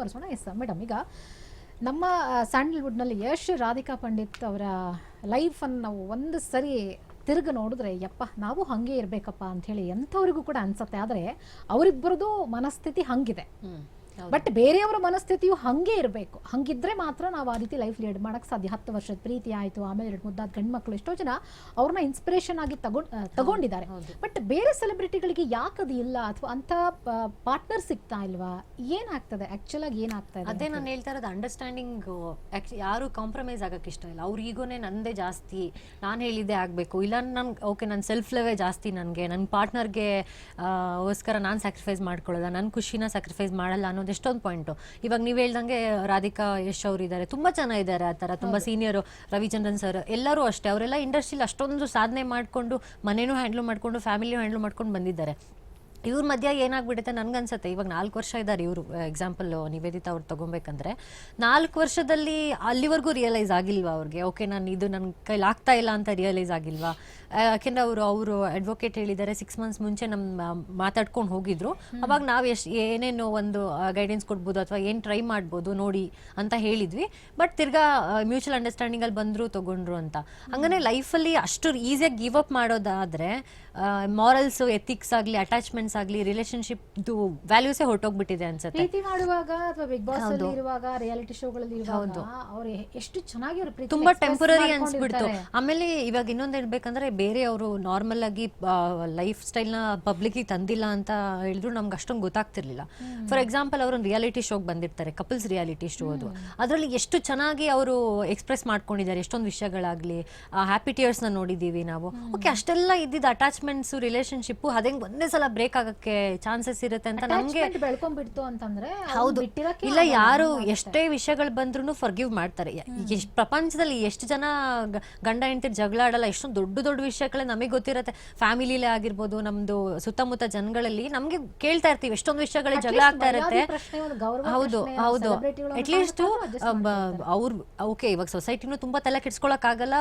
ತೋರಿಸೋಣ, yes madam ಈಗ ನಮ್ಮ ಸ್ಯಾಂಡಲ್ವುಡ್ನಲ್ಲಿ ಯಶ್ ರಾಧಿಕಾ ಪಂಡಿತ್ ಅವರ ಲೈಫನ್ನು ನಾವು ಒಂದು ಸರಿ ತಿರುಗಿ ನೋಡಿದ್ರೆ, ಯಪ್ಪ, ನಾವು ಹಾಗೆ ಇರಬೇಕಪ್ಪ ಅಂಥೇಳಿ ಎಂಥವ್ರಿಗೂ ಕೂಡ ಅನ್ಸತ್ತೆ. ಆದರೆ ಅವರಿಬ್ಬರದು ಮನಸ್ಥಿತಿ ಹಂಗಿದೆ. ಬಟ್ ಬೇರೆಯವರ ಮನಸ್ಥಿತಿಯು ಹಂಗೆ ಇರಬೇಕು. ಹಂಗಿದ್ರೆ ಮಾತ್ರ ನಾವು ಆ ರೀತಿ ಲೈಫ್ ಲೀಡ್ ಮಾಡಕ್ ಸಾಧ್ಯ. ಹತ್ತು ವರ್ಷದ ಪ್ರೀತಿ ಆಯ್ತು ಆಮೇಲೆ ಎರಡು ಮುದ್ದಾದ ಗಂಡ್ಮಕ್ಳು ಎಷ್ಟೋ ಜನ ಅವ್ರನ್ನ ಇನ್ಸ್ಪಿರೇಷನ್ ಆಗಿ ತಗೊಂಡ್ ತಗೊಂಡಿದ್ದಾರೆ. ಬಟ್ ಬೇರೆ ಸೆಲೆಬ್ರಿಟಿಗಳಿಗೆ ಯಾಕದು ಇಲ್ಲ? ಅಥವಾ ಅಂತ ಪಾರ್ಟ್ನರ್ ಸಿಗ್ತಾ ಇಲ್ವಾ? ಏನಾಗ್ತದೆ ಆಕ್ಚುಲ್ ಆಗಿ ಏನಾಗ್ತಾ ಇದೆ ಅದೇ ನಾನು ಹೇಳ್ತಾ ಇರೋದು ಅಂಡರ್ಸ್ಟ್ಯಾಂಡಿಂಗ್ ಯಾರು ಕಾಂಪ್ರಮೈಸ್ ಆಗಕ್ಕೆ ಇಷ್ಟ ಇಲ್ಲ. ಅವ್ರ ಈಗೋನೇ ನಂದೇ ಜಾಸ್ತಿ. ನಾನು ಹೇಳಿದ್ದೆ ಆಗಬೇಕು. ಇಲ್ಲ ನನ್ಗೆ ಓಕೆ ನನ್ನ ಸೆಲ್ಫ್ ಲವೇ ಜಾಸ್ತಿ ನನಗೆ. ನನ್ನ ಪಾರ್ಟ್ನರ್ಗೆ ಗೋಸ್ಕರ ನಾನು ಸ್ಯಾಕ್ರಿಫೈಸ್ ಮಾಡ್ಕೊಳ್ಳೋದ? ನನ್ನ ಖುಷಿನ ಸ್ಯಾಕ್ರಿಫೈಸ್ ಮಾಡಲ್ಲ ಅನ್ನೋದು ಎಷ್ಟೊಂದು ಪಾಯಿಂಟು ಇವಾಗ ನೀವು ಹೇಳ್ದಂಗೆ ರಾಧಿಕಾ ಯಶ್ ಅವರು ಇದ್ದಾರೆ ತುಂಬ ಜನ ಇದ್ದಾರೆ ಆ ಥರ ತುಂಬ ಸೀನಿಯರು ರವಿಚಂದ್ರನ್ ಸರ್ ಎಲ್ಲರೂ ಅಷ್ಟೇ. ಅವರೆಲ್ಲ ಇಂಡಸ್ಟ್ರಿಲಿ ಅಷ್ಟೊಂದು ಸಾಧನೆ ಮಾಡಿಕೊಂಡು ಮನೇನೂ ಹ್ಯಾಂಡ್ಲ್ ಮಾಡಿಕೊಂಡು ಫ್ಯಾಮಿಲಿಯೂ ಹ್ಯಾಂಡ್ಲ್ ಮಾಡ್ಕೊಂಡು ಬಂದಿದ್ದಾರೆ. ಇವ್ರ ಮಧ್ಯ ಏನಾಗ್ಬಿಡುತ್ತೆ ನನ್ಗನ್ಸತ್ತೆ. ಇವಾಗ ನಾಲ್ಕು ವರ್ಷ ಇದ್ದಾರೆ ಇವರು. ಎಕ್ಸಾಂಪಲ್ ನಿವೇದಿತಾ ಅವ್ರು ತಗೊಬೇಕಂದ್ರೆ ನಾಲ್ಕು ವರ್ಷದಲ್ಲಿ ಅಲ್ಲಿವರೆಗೂ ರಿಯಲೈಸ್ ಆಗಿಲ್ವಾ ಅವ್ರಿಗೆ? ಓಕೆ ನಾನು ಇದು ನನ್ನ ಕೈಲಿ ಆಗ್ತಾ ಇಲ್ಲ ಅಂತ ರಿಯಲೈಸ್ ಆಗಿಲ್ವಾ? ಯಾಕೆಂದ್ರೆ ಅವರು ಅವರು ಅಡ್ವೊಕೇಟ್ ಹೇಳಿದ್ದಾರೆ. ಸಿಕ್ಸ್ ಮಂತ್ಸ್ ಮುಂಚೆ ನಮ್ಮ ಮಾತಾಡ್ಕೊಂಡು ಹೋಗಿದ್ರು. ಅವಾಗ ನಾವು ಎಷ್ಟು ಏನೇನು ಒಂದು ಗೈಡೆನ್ಸ್ ಕೊಡ್ಬೋದು ಅಥವಾ ಏನು ಟ್ರೈ ಮಾಡ್ಬೋದು ನೋಡಿ ಅಂತ ಹೇಳಿದ್ವಿ. ಬಟ್ ತಿರ್ಗಾ ಮ್ಯೂಚುವಲ್ ಅಂಡರ್ಸ್ಟ್ಯಾಂಡಿಂಗಲ್ಲಿ ಬಂದರು ತಗೊಂಡ್ರು ಅಂತ. ಹಂಗನೆ ಲೈಫಲ್ಲಿ ಅಷ್ಟು ಈಸಿಯಾಗಿ ಗಿವ್ ಅಪ್ ಮಾಡೋದಾದ್ರೆ ಮಾರಲ್ಸ್ ಎಥಿಕ್ಸ್ ಆಗಲಿ ಅಟ್ಯಾಚ್ಮೆಂಟ್ಸ್ ಆಗಲಿ ರಿಲೇಶನ್ಶಿಪ್ದು ವ್ಯಾಲ್ಯೂಸೇ ಹೊರಟೋಗ್ಬಿಟ್ಟಿದೆ ಅನ್ಸುತ್ತೆ. ಪ್ರೀತಿ ಮಾಡುವಾಗ ಅಥವಾ ಬಿಗ್ ಬಾಸ್ ಅಲ್ಲಿ ಇರುವಾಗ ರಿಯಾಲಿಟಿ ಶೋಗಳಲ್ಲಿ ಇರುವಾಗ ಅವ್ರು ಎಷ್ಟು ಚೆನ್ನಾಗಿ ಅವ್ರ ಪ್ರೀತಿ ತುಂಬಾ ಟೆಂಪರರಿ ಅನ್ಸ್ಬಿಡ್ತು. ಆಮೇಲೆ ಇವಾಗ ಇನ್ನೊಂದ್ ಹೇಳ್ಬೇಕಂದ್ರೆ ಬೇರೆ ಅವರು ನಾರ್ಮಲ್ ಆಗಿ ಲೈಫ್ ಸ್ಟೈಲ್ನ ಪಬ್ಲಿಕ್ ತಂದಿಲ್ಲ ಅಂತ ಹೇಳಿದ್ರು ನಮ್ಗೆ ಅಷ್ಟೊಂದು ಗೊತ್ತಾಗ್ತಿರ್ಲಿಲ್ಲ. ಫಾರ್ ಎಕ್ಸಾಂಪಲ್ ಅವರು ರಿಯಾಲಿಟಿ ಶೋಗೆ ಬಂದಿರ್ತಾರೆ ಕಪಲ್ಸ್ ರಿಯಾಲಿಟಿ ಶೋ ಅದು. ಅದರಲ್ಲಿ ಎಷ್ಟು ಚೆನ್ನಾಗಿ ಅವರು ಎಕ್ಸ್ಪ್ರೆಸ್ ಮಾಡ್ಕೊಂಡಿದ್ದಾರೆ ಎಷ್ಟೊಂದು ವಿಷಯಗಳಾಗ್ಲಿ ಹ್ಯಾಪಿ ಟಿಯರ್ಸ್ನ ನೋಡಿದೀವಿ ನಾವು. ಓಕೆ ಅಷ್ಟೆಲ್ಲ ಇದ್ದಿದ್ದ ಅಟ್ಯಾಚ್ಮೆಂಟ್ಸ್ ರಿಲೇಶನ್ಶಿಪ್ ಅದೇ ಒಂದೇ ಸಲ ಬ್ರೇಕ್ ಆಗಕ್ಕೆ ಚಾನ್ಸಸ್ ಇರುತ್ತೆ ಅಂತ ನಮ್ಗೆ ಬೆಳ್ಕೊಂಡ್ಬಿಡ್ತು ಅಂತಂದ್ರೆ ಹೌದು. ಇಲ್ಲ ಯಾರು ಎಷ್ಟೇ ವಿಷಯಗಳು ಬಂದ್ರು ಫರ್ಗಿವ್ ಮಾಡ್ತಾರೆ. ಎಷ್ಟು ಪ್ರಪಂಚದಲ್ಲಿ ಎಷ್ಟು ಜನ ಗಂಡ ಹೆಂಡತಿ ಜಗಳ ಆಡಲ್ಲ ಎಷ್ಟೊಂದು ದೊಡ್ಡ ದೊಡ್ಡ ವಿಷಯಗಳೇ ನಮಗೆ ಗೊತ್ತಿರುತ್ತೆ. ಫ್ಯಾಮಿಲಿಲೇ ಆಗಿರ್ಬೋದು ನಮ್ದು ಸುತ್ತಮುತ್ತ ಜನಗಳಲ್ಲಿ ನಮ್ಗೆ ಕೇಳ್ತಾ ಇರ್ತೀವಿ ಎಷ್ಟೊಂದು ವಿಷಯಗಳು ಜಗಳ ಆಗ್ತಾ ಇರುತ್ತೆ. ಹೌದು ಹೌದು. ಅಟ್ಲೀಸ್ಟ್ ಅವ್ರು ಓಕೆ ಇವಾಗ ಸೊಸೈಟಿನೂ ತುಂಬಾ ತಲೆ ಕೆಡ್ಸ್ಕೊಳಕ್ ಆಗಲ್ಲ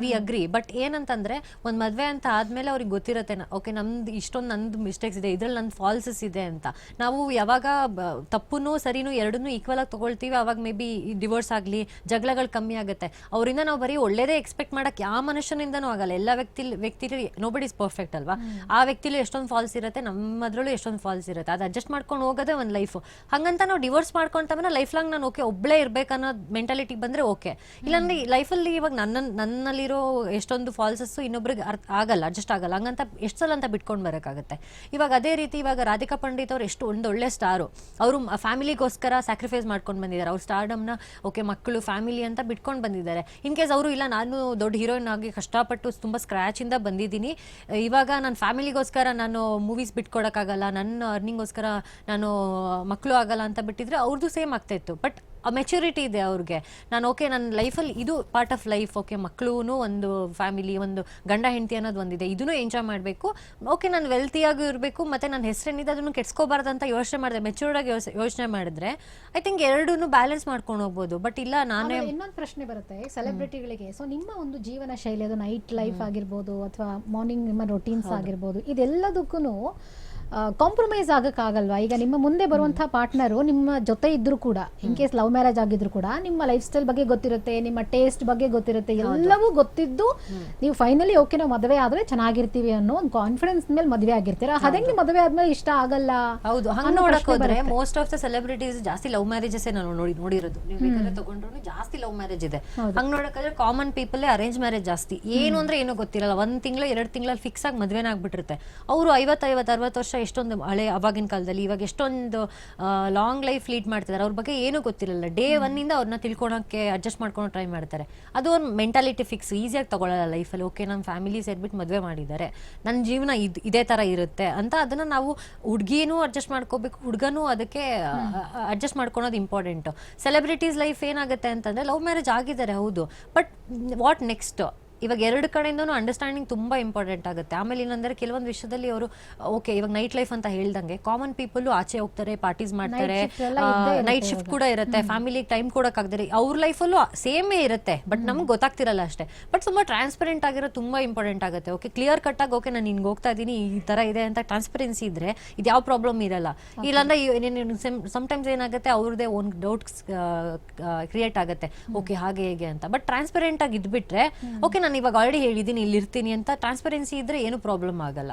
ವಿ ಅಗ್ರಿ ಬಟ್ ಏನಂತಂದ್ರೆ ಒಂದ್ ಮದ್ವೆ ಅಂತ ಆದ್ಮೇಲೆ ಅವ್ರಿಗೆ ಗೊತ್ತಿರತ್ತೆ ಓಕೆ ನಮ್ದು ಇಷ್ಟೊಂದು ನಂದು ಮಿಸ್ಟೇಕ್ಸ್ ಇದೆ ಇದ್ರಲ್ಲಿ ನನ್ನ ಫಾಲ್ಸಸ್ ಇದೆ ಅಂತ. ನಾವು ಯಾವಾಗ ತಪ್ಪುನು ಸರಿನೂ ಎರಡನ್ನೂ ಈಕ್ವಲ್ ಆಗಿ ತಗೊಳ್ತೀವಿ ಅವಾಗ ಮೇ ಬಿ ಡಿವೋರ್ಸ್ ಆಗಲಿ ಜಗಳಗಳು ಕಮ್ಮಿ ಆಗುತ್ತೆ. ಅವರಿಂದ ನಾವು ಬರೀ ಒಳ್ಳೇದೇ ಎಕ್ಸ್ಪೆಕ್ಟ್ ಮಾಡೋಕ್ಕೆ ಯಾವ ಮನುಷ್ಯನಿಂದನೂ ಆಗಲ್ಲ. ಎಲ್ಲ ವ್ಯಕ್ತಿ ವ್ಯಕ್ತಿಲಿ ನೋಬಡಿ ಇಸ್ ಪರ್ಫೆಕ್ಟ್ ಅಲ್ವಾ? ಆ ವ್ಯಕ್ತಿಲಿ ಎಷ್ಟೊಂದು ಫಾಲ್ಸ್ ಇರುತ್ತೆ ನಮ್ಮದ್ರಲ್ಲೂ ಎಷ್ಟೊಂದು ಫಾಲ್ಸ್ ಇರುತ್ತೆ. ಅದು ಅಡ್ಜಸ್ಟ್ ಮಾಡ್ಕೊಂಡು ಹೋಗೋದೇ ಒಂದು ಲೈಫ್ ಹಂಗಂತ ನಾವು ಡಿವೋರ್ಸ್ ಮಾಡ್ಕೊಂತಂದ್ರೆ ಲೈಫ್ ಲಾಂಗ್ ನಾನು ಓಕೆ ಒಬ್ಬಳೇ ಇರಬೇಕನ್ನೋ ಮೆಂಟಾಲಿಟಿ ಬಂದ್ರೆ ಓಕೆ ಇಲ್ಲಾಂದ್ರೆ ಲೈಫಲ್ಲಿ ಇವಾಗ ನನ್ನ ನನ್ನಲ್ಲಿರೋ ಎಷ್ಟೊಂದು ಫಾಲ್ಸಸ್ ಇನ್ನೊಬ್ರಿಗೆ ಅರ್ಥ ಆಗಲ್ಲ ಅಡ್ಜಸ್ಟ್ ಆಗಲ್ಲ. ಹಂಗಂತ ಎಷ್ಟು ಸಲ ಅಂತ ಬಿಟ್ಕೊಂಡು ಬರೋಕ್ಕಾಗುತ್ತೆ. ಇವಾಗ ಅದೇ ರೀತಿ ಇವಾಗ ರಾಧಿಕಾ ಪಂಡಿತ್ ಅವ್ರು ಎಷ್ಟು ಒಂದು ಒಳ್ಳೆ ಸ್ಟಾರು. ಅವರು ಫ್ಯಾಮಿಲಿಗೋಸ್ಕರ ಸ್ಯಾಕ್ರಿಫೈಸ್ ಮಾಡ್ಕೊಂಡು ಬಂದಿದ್ದಾರೆ. ಅವ್ರ ಸ್ಟಾರ್ಡಮ್ನ ಓಕೆ ಮಕ್ಕಳು ಫ್ಯಾಮಿಲಿ ಅಂತ ಬಿಟ್ಕೊಂಡು ಬಂದಿದ್ದಾರೆ. ಇನ್ ಕೇಸ್ ಅವರು ಇಲ್ಲ, ನಾನು ದೊಡ್ಡ ಹೀರೋಯಿನ್ ಆಗಿ ಕಷ್ಟಪಟ್ಟು ತುಂಬ ಸ್ಕ್ರ್ಯಾಚಿಂದ ಬಂದಿದ್ದೀನಿ. ಇವಾಗ ನನ್ನ ಫ್ಯಾಮಿಲಿಗೋಸ್ಕರ ನಾನು ಮೂವೀಸ್ ಬಿಟ್ಕೊಡೋಕ್ಕಾಗಲ್ಲ, ನನ್ನ ಅರ್ನಿಂಗೋಸ್ಕರ ನಾನು ಮಕ್ಕಳು ಆಗಲ್ಲ ಅಂತ ಬಿಟ್ಟಿದ್ರೆ ಅವ್ರದ್ದು ಸೇಮ್ ಆಗ್ತಾ ಇತ್ತು. ಬಟ್ ಮೆಚುರಿಟಿ ಇದೆ ಅವ್ರಿಗೆ. ನಾನು ಓಕೆ ನನ್ನ ಲೈಫಲ್ಲಿ ಇದು ಪಾರ್ಟ್ ಆಫ್ ಲೈಫ್ ಓಕೆ ಮಕ್ಕಳು ಒಂದು ಫ್ಯಾಮಿಲಿ ಒಂದು ಗಂಡ ಹೆಂಡತಿ ಅನ್ನೋದು ಒಂದಿದೆ. ಇದನ್ನು ಎಂಜಾಯ್ ಮಾಡಬೇಕು. ಓಕೆ ನಾನು ವೆಲ್ತಿಯಾಗೂ ಇರಬೇಕು ಮತ್ತೆ ನನ್ನ ಹೆಸರೇನಿದೆ ಅದನ್ನು ಕೆಡ್ಸ್ಕೋಬಾರ್ದು ಅಂತ ಯೋಚನೆ ಮಾಡಿದೆ. ಮೆಚೂರ್ಡ್ ಆಗಿ ಯೋಚನೆ ಮಾಡಿದ್ರೆ ಐ ಥಿಂಕ್ ಎರಡೂ ಬ್ಯಾಲೆನ್ಸ್ ಮಾಡ್ಕೊಂಡು ಹೋಗ್ಬೋದು. ಬಟ್ ಇಲ್ಲ ನಾನೇ ಇನ್ನೊಂದು ಪ್ರಶ್ನೆ ಬರುತ್ತೆ ಸೆಲೆಬ್ರಿಟಿಗಳಿಗೆ ಸೊ ನಿಮ್ಮ ಒಂದು ಜೀವನ ಶೈಲಿ ಅದು ನೈಟ್ ಲೈಫ್ ಆಗಿರ್ಬೋದು ಅಥವಾ ಮಾರ್ನಿಂಗ್ ನಿಮ್ಮ ರೊಟೀನ್ಸ್ ಆಗಿರ್ಬೋದು ಇದೆಲ್ಲದಕ್ಕೂ ಕಾಂಪ್ರಮೈಸ್ ಆಗಕ್ಕಾಗಲ್ವಾ? ಈಗ ನಿಮ್ಮ ಮುಂದೆ ಬರುವಂತಹ ಪಾರ್ಟ್ನರು ನಿಮ್ಮ ಜೊತೆ ಇದ್ರು ಕೂಡ ಇನ್ ಕೇಸ್ ಲವ್ ಮ್ಯಾರೇಜ್ ಆಗಿದ್ರು ಕೂಡ ನಿಮ್ಮ ಲೈಫ್ ಸ್ಟೈಲ್ ಬಗ್ಗೆ ಗೊತ್ತಿರುತ್ತೆ ನಿಮ್ಮ ಟೇಸ್ಟ್ ಬಗ್ಗೆ ಗೊತ್ತಿರುತ್ತೆ ಎಲ್ಲವೂ ಗೊತ್ತಿದ್ದು ನೀವು ಫೈನಲಿ ಓಕೆ ನಾವು ಮದುವೆ ಆದ್ರೆ ಚೆನ್ನಾಗಿರ್ತೀವಿ ಅನ್ನೋ ಒಂದು ಕಾನ್ಫಿಡೆನ್ಸ್ ಮೇಲೆ ಮದುವೆ ಆಗಿರ್ತೀರಾ? ಅದಂಗೆ ಮದುವೆ ಆದ್ಮೇಲೆ ಇಷ್ಟ ಆಗಲ್ಲ? ಹೌದು. ಹಂಗ ನೋಡಕ್ ಹೋದ್ರೆ ಮೋಸ್ಟ್ ಆಫ್ ದ ಸೆಲೆಬ್ರಿಟೀಸ್ ಜಾಸ್ತಿ ಲವ್ ಮ್ಯಾರೇಜಸ್ ನಾನು ನೋಡಿ ನೋಡಿರೋದು. ನೀವು ಬೇಕಾದ್ರೆ ತಗೊಂಡ್ರು ಜಾಸ್ತಿ ಲವ್ ಮ್ಯಾರೇಜ್ ಇದೆ. ಹಂಗ ನೋಡಕ್ಕಾದ್ರೆ ಕಾಮನ್ ಪೀಪಲ್ ಅರೇಂಜ್ ಮ್ಯಾರೇಜ್ ಜಾಸ್ತಿ. ಏನು ಅಂದ್ರೆ ಏನೋ ಗೊತ್ತಿರಲ್ಲ. ಒಂದ್ ತಿಂಗಳ ಎರಡ್ ತಿಂಗಳಲ್ಲಿ ಫಿಕ್ಸ್ ಆಗಿ ಮದ್ವೆನ ಆಗ್ಬಿಟ್ಟಿರುತ್ತೆ. ಅವರು ಐವತ್ ಐವತ್ ಅರವತ್ತು ವರ್ಷ ಎಷ್ಟೊಂದು ಹಳೆ ಅವಾಗಿನ ಕಾಲದಲ್ಲಿ ಇವಾಗ ಎಷ್ಟೊಂದು ಲಾಂಗ್ ಲೈಫ್ ಲೀಡ್ ಮಾಡ್ತಿದ್ದಾರೆ ಅವ್ರ ಬಗ್ಗೆ ಏನೂ ಗೊತ್ತಿರಲ್ಲ ಡೇ ಒನ್ ಇಂದ ಅವ್ರನ್ನ ತಿಳ್ಕೊಳಕ್ಕೆ ಅಡ್ಜಸ್ಟ್ ಮಾಡ್ಕೊಂಡು ಟ್ರೈ ಮಾಡ್ತಾರೆ. ಅದು ಒಂದು ಮೆಂಟಾಲಿಟಿ ಫಿಕ್ಸ್ ಈಸಿಯಾಗಿ ತಗೊಳ್ಳಲ್ಲ ಲೈಫಲ್ಲಿ ಓಕೆ ನಮ್ಮ ಫ್ಯಾಮಿಲಿ ಸೇರ್ಬಿಟ್ಟು ಮದುವೆ ಮಾಡಿದ್ದಾರೆ. ನನ್ನ ಜೀವನ ಇದು ಇದೇ ಥರ ಇರುತ್ತೆ ಅಂತ ಅದನ್ನು ನಾವು ಹುಡುಗಿನೂ ಅಡ್ಜಸ್ಟ್ ಮಾಡ್ಕೋಬೇಕು ಹುಡುಗನೂ ಅದಕ್ಕೆ ಅಡ್ಜಸ್ಟ್ ಮಾಡ್ಕೊಳೋದು ಇಂಪಾರ್ಟೆಂಟು ಸೆಲೆಬ್ರಿಟೀಸ್ ಲೈಫ್ ಏನಾಗುತ್ತೆ ಅಂತಂದರೆ ಲವ್ ಮ್ಯಾರೇಜ್ ಆಗಿದ್ದಾರೆ ಹೌದು. ಬಟ್ ವಾಟ್ ನೆಕ್ಸ್ಟ್ ಇವಾಗ ಎರಡು ಕಡೆಯಿಂದನೂ ಅಂಡರ್ಸ್ಟ್ಯಾಂಡಿಂಗ್ ತುಂಬಾ ಇಂಪಾರ್ಟೆಂಟ್ ಆಗುತ್ತೆ. ಆಮೇಲೆ ಏನಂದರೆ ಕೆಲವೊಂದು ವಿಷಯದಲ್ಲಿ ಅವರು ಓಕೆ ಇವಾಗ ನೈಟ್ ಲೈಫ್ ಅಂತ ಹೇಳ್ದಂಗೆ ಕಾಮನ್ ಪೀಪಲ್ ಆಚೆ ಹೋಗ್ತಾರೆ ಪಾರ್ಟೀಸ್ ಮಾಡ್ತಾರೆ ನೈಟ್ ಶಿಫ್ಟ್ ಕೂಡ ಇರುತ್ತೆ ಫ್ಯಾಮಿಲಿಗೆ ಟೈಮ್ ಕೊಡೋಕ್ಕಾಗದೆ ಅವ್ರ ಲೈಫಲ್ಲೂ ಸೇಮೇ ಇರುತ್ತೆ ಬಟ್ ನಮ್ಗೆ ಗೊತ್ತಾಗ್ತಿರಲ್ಲ ಅಷ್ಟೇ. ಬಟ್ ತುಂಬ ಟ್ರಾನ್ಸ್ಪರೆಂಟ್ ಆಗಿರೋ ತುಂಬಾ ಇಂಪಾರ್ಟೆಂಟ್ ಆಗುತ್ತೆ. ಓಕೆ ಕ್ಲಿಯರ್ ಕಟ್ ಆಗಿ ಓಕೆ ನಾನು ಹಿಂಗೆ ಹೋಗ್ತಾ ಇದ್ದೀನಿ ಈ ತರ ಇದೆ ಅಂತ ಟ್ರಾನ್ಸ್ಪರೆನ್ಸಿ ಇದ್ರೆ ಇದು ಯಾವ ಪ್ರಾಬ್ಲಮ್ ಇರಲ್ಲ. ಇಲ್ಲಾಂದ್ರೆ ಸಮ್ಟೈಮ್ಸ್ ಏನಾಗುತ್ತೆ ಅವ್ರದ್ದೇ ಒಂದು ಡೌಟ್ಸ್ ಕ್ರಿಯೇಟ್ ಆಗುತ್ತೆ. ಓಕೆ ಹಾಗೆ ಹೇಗೆ ಅಂತ. ಬಟ್ ಟ್ರಾನ್ಸ್ಪರೆಂಟ್ ಆಗಿ ಇದ್ಬಿಟ್ರೆ ಓಕೆ ನಾನು ಇವಾಗ ಆಲ್ರೆಡಿ ಹೇಳಿದ್ದೀನಿ ಇಲ್ಲಿ ಇರ್ತೀನಿ ಅಂತ ಟ್ರಾನ್ಸ್ಪರೆನ್ಸಿ ಇದ್ರೆ ಏನು ಪ್ರಾಬ್ಲಮ್ ಆಗಲ್ಲ.